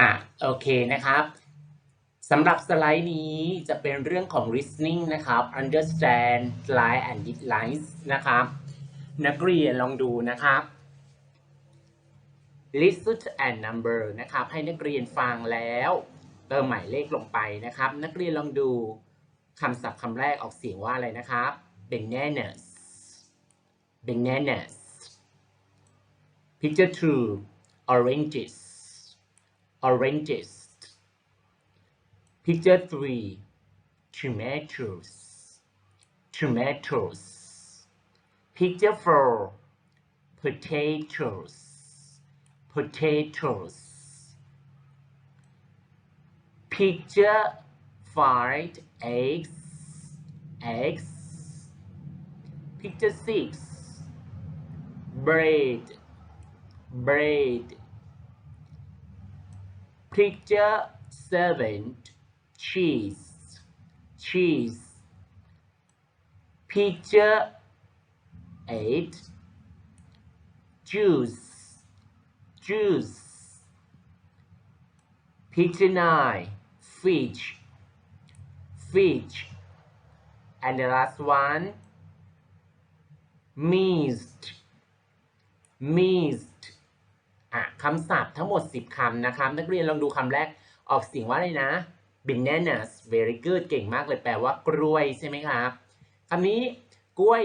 อะโอเคนะครับสำหรับสไลด์นี้จะเป็นเรื่องของ listening นะครับ understand line and it lines นะครับนักเรียนลองดูนะครับ listen and number นะครับให้นักเรียนฟังแล้วเติมหมายเลขลงไปนะครับ นักเรียนลองดูคำศัพท์คำแรกออกเสียงว่าอะไรนะครับ bananas bananas picture two oranges oranges picture three tomatoes tomatoes picture four potatoes potatoes. Picture five eggs eggs. Picture six bread bread picture seven cheese cheese. Picture eight juice juice. Picture nine fish fish and the last one missed missed อะคำศัพท์ทั้งหมด 10คำนะครับ นักเรียนลองดูคำแรกออกเสียงว่าอะไรนะ bananas very good เก่งมากเลยแปลว่ากล้วยใช่ไหมครับคำนี้กล้วย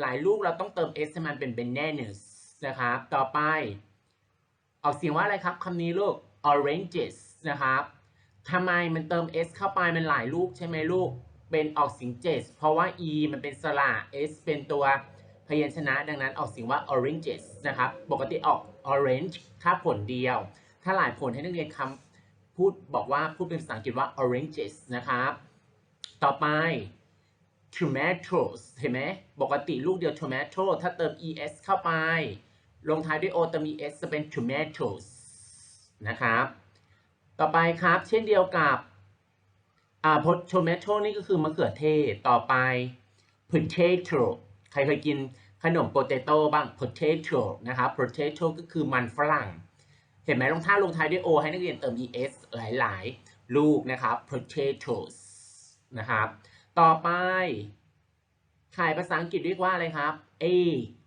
หลายลูกเราต้องเติม s ให้มันเป็น bananas นะครับ ต่อไป ออกเสียงว่าอะไรครับคำนี้ลูก oranges นะครับทำไมมันเติม s เข้าไปมันหลายลูกใช่ไหมลูก เป็นออกเสียง jes เพราะว่า e มันเป็นสระ s เป็นตัว พยัญชนะดังนั้นออกเสียงว่า oranges นะครับปกติออก orange ถ้าผลเดียว ถ้าหลายผลให้นักเรียนคำพูดบอกว่าพูดเป็นภาษาอังกฤษว่า oranges นะครับ ต่อไป tomatoes เห็นไหมปกติลูกเดียว tomato ถ้าเติม es เข้าไป ลงท้ายด้วย o เติม es จะเป็น tomatoes นะครับ ต่อไปครับเช่นเดียวกับอ่า tomato นี่ก็คือมะเขือเทศ ต่อไป potato ใครเคยกิน ขนม potato บ้าง potato นะครับ potato ก็คือมันฝรั่ง เห็นไหมลงท้ายลงท้ายด้วย o ให้นักเรียนเติม es หลายๆ ลูกนะครับ potatoes นะครับ ต่อไปขายภาษาอังกฤษเรียกว่าอะไรครับ a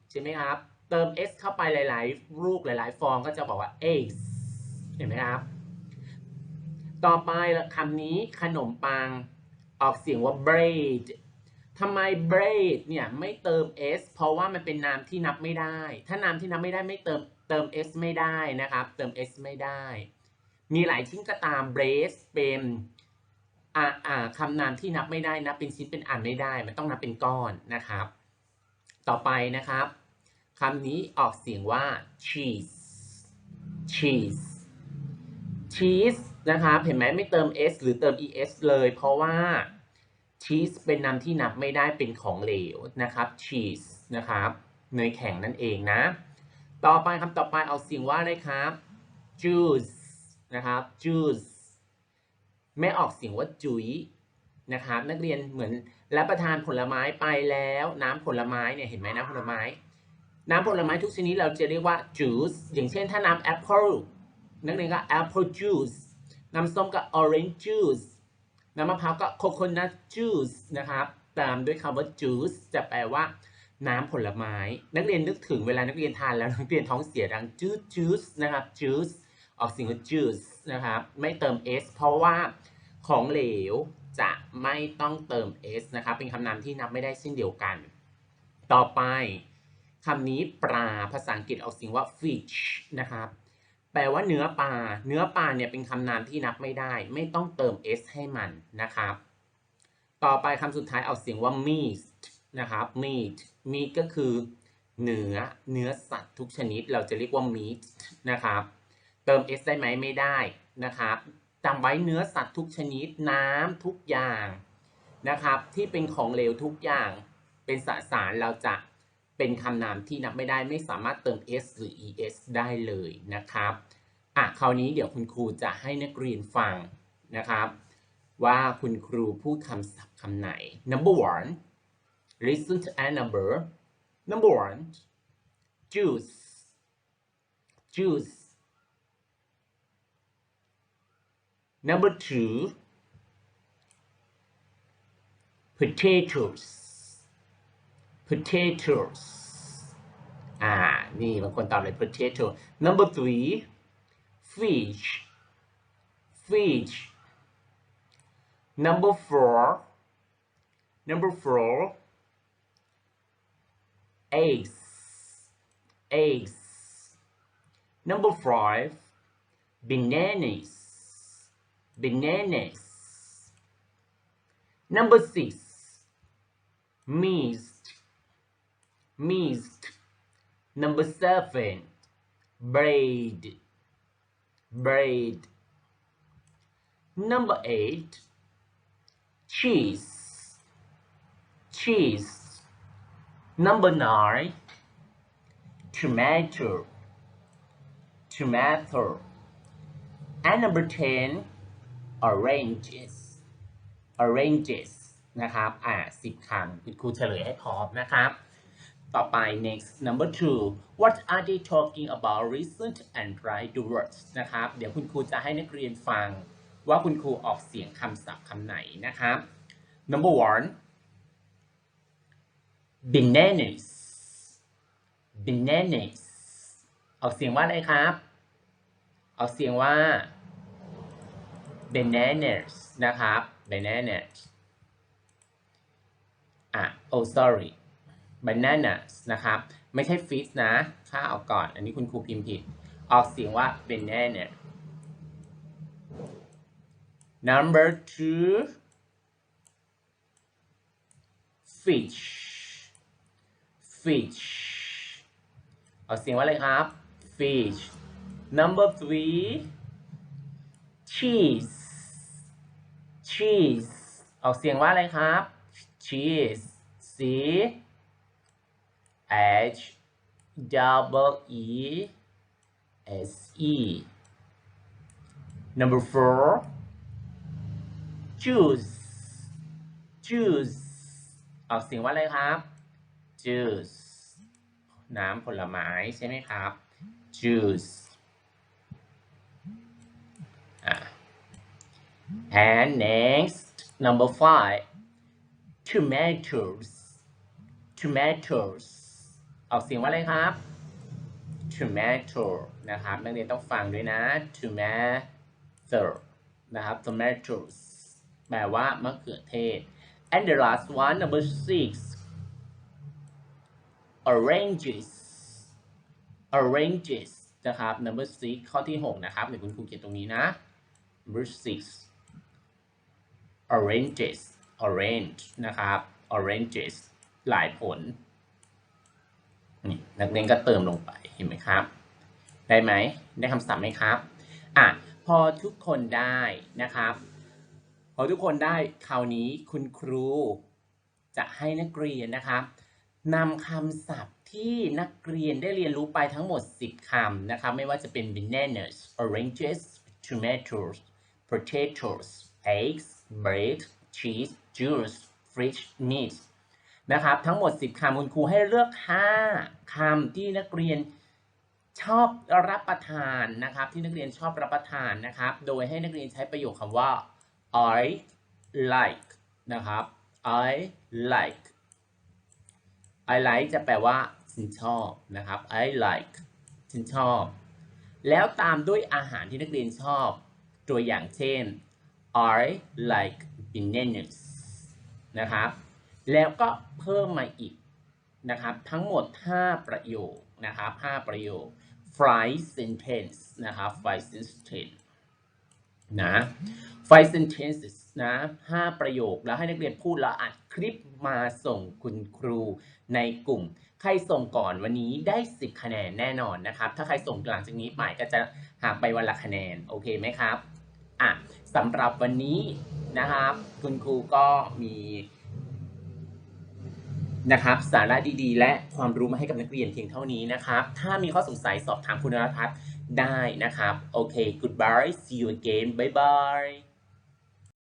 ใช่ไหมครับ เติม s เข้าไปหลาย ๆ ลูกหลาย ๆ ฟองก็จะบอกว่า eggs เห็นไหมครับ ต่อไปคำนี้ขนมปังออกเสียงว่า bread ทำไม bread เนี่ยไม่เติม s เพราะว่ามันเป็นนามที่นับไม่ได้ ถ้านามที่นับไม่ได้ไม่เติมเติม s ไม่ได้นะครับ เติม s ไม่ได้ มีหลายชิ้นก็ตาม bread เป็นอ่าอ่าคำนามที่นับไม่ได้นับเป็นชิ้นเป็นอันไม่ได้ มันต้องนับเป็นก้อนนะครับ ต่อไปนะครับคำนี้ออกเสียงว่า cheese cheese cheese นะครับ เห็นไหมไม่เติม s หรือเติม es เลย เพราะว่า cheese เป็นนามที่นับไม่ได้เป็นของเหลวนะครับ cheese นะครับเนยแข็งนั่นเองนะ ต่อไปคำต่อไปเอาเสียงว่าอะไรครับ juice นะครับ juice ไม่ออกเสียงว่าจุ๋ยนะครับนักเรียนเหมือนรับประทานผลไม้ไปแล้ว น้ำผลไม้เนี่ยเห็นไหมน้ำผลไม้ น้ำผลไม้ทุกชนิดเราจะเรียกว่า juice อย่างเช่นถ้าน้ำ apple นักเรียนก็ apple juice น้ำส้มก็ orange juice น้ำมะพร้าวก็ coconut juice นะครับ ตามด้วยคำว่า juice จะแปลว่าน้ำผลไม้ นักเรียนนึกถึงเวลานักเรียนทานแล้วนักเรียนท้องเสียดัง juice juice นะครับ juice ออกเสียงว่า juice นะครับ ไม่เติม s เพราะว่าของเหลวจะไม่ต้องเติม s นะครับ เป็นคำนามที่นับไม่ได้เช่นเดียวกัน ต่อไปคำนี้ปลาภาษาอังกฤษออกเสียงว่า fish นะครับ แปลว่าเนื้อปลา เนื้อปลาเนี่ยเป็นคำนามที่นับไม่ได้ ไม่ต้องเติม s ให้มันนะครับ ต่อไปคำสุดท้ายเอาเสียงว่า meat นะครับ meat meat ก็คือเนื้อเนื้อสัตว์ทุกชนิดเราจะเรียกว่า meat นะครับ เติม s ได้ไหมไม่ได้นะครับจำไว้เนื้อสัตว์ทุกชนิดน้ำทุกอย่างนะครับ ที่เป็นของเหลวทุกอย่างเป็นสสารเราจะ เป็นคำนามที่นับไม่ได้ไม่สามารถเติม s หรือ es ได้เลยนะครับอะคราวนี้เดี๋ยวคุณครูจะให้นักเรียนฟังนะครับ ว่าคุณครูพูดคำศัพท์คำไหน number one listen to a number number one juice juice number two potatoes potatoes อ่า นี่บางคนตอบเลย potato number three fish fish number four number four eggs eggs number five bananas bananas number six missed missed number seven braid braid number eight cheese cheese number nine tomato tomato and number 10 oranges oranges นะครับ อ่าสิบคำคุณครูเฉลยให้พร้อมนะครับ ต่อไป next number two what are they talking about listen and write the words นะครับ เดี๋ยวคุณครูจะให้นักเรียนฟังว่าคุณครูออกเสียงคำศัพท์คำไหนนะครับ number one bananas bananas ออกเสียงว่าอะไรครับ ออกเสียงว่า bananas นะครับ bananas อะ oh sorry bananas นะครับ ไม่ใช่ fish นะค่าเอาก่อน อันนี้คุณครูพิมพ์ผิด ออกเสียงว่า banana number two fish fish ออกเสียงว่าอะไรครับ fish number three cheese cheese ออกเสียงว่าอะไรครับ cheese c h double e s e number four juice juice ออกเสียงว่าอะไรครับ juice น้ำผลไม้ใช่ไหมครับ juice อ่ะ and next number five tomatoes tomatoes ออกเสียงว่าอะไรครับ tomato นะครับนักเรียนต้องฟังด้วยนะ tomato นะครับ tomatoes แปลว่ามะเขือเทศ and the last one number six oranges oranges นะครับ number six ข้อที่ 6 นะครับเดี๋ยวคุณครูเขียนตรงนี้นะ number six oranges orange นะครับ oranges หลายผล นี่นักเรียนก็เติมลงไปเห็นไหมครับ ได้ไหมได้คำศัพท์ไหมครับอะพอทุกคนได้นะครับ พอทุกคนได้คราวนี้คุณครูจะให้นักเรียนนะครับนำคำศัพท์ที่นักเรียนได้เรียนรู้ไปทั้งหมด 10คำนะครับ ไม่ว่าจะเป็น bananas oranges tomatoes potatoes eggs bread cheese juice fish meat นะครับ ทั้งหมด 10 คำคุณครูให้เลือก 5 คำที่นักเรียนชอบรับประทานนะครับ ที่นักเรียนชอบรับประทานนะครับ โดยให้นักเรียนใช้ประโยคคำว่า I like นะครับ I like I like จะแปลว่าฉันชอบนะครับ I like ฉันชอบ แล้วตามด้วยอาหารที่นักเรียนชอบ ตัวอย่างเช่น I like bananas นะครับ แล้วก็เพิ่มมาอีกนะครับ ทั้งหมด 5 ประโยคนะครับ5ประโยค five sentence นะครับ five sentence นะ five sentences นะ5ประโยคแล้วให้นักเรียนพูดแล้วอัดคลิปมาส่งคุณครูในกลุ่ม ใครส่งก่อนวันนี้ได้ 10 คะแนนแน่นอนนะครับ ถ้าใครส่งหลังจากนี้ไปก็จะหักไปวันละคะแนน โอเคไหมครับ อะสำหรับวันนี้นะครับ คุณครูก็มี นะครับสาระดีๆ และความรู้มาให้กับนักเรียนเพียงเท่านี้นะครับ ถ้ามีข้อสงสัยสอบถามคุณนรพัฒน์ได้นะครับ โอเค goodbye see you again bye bye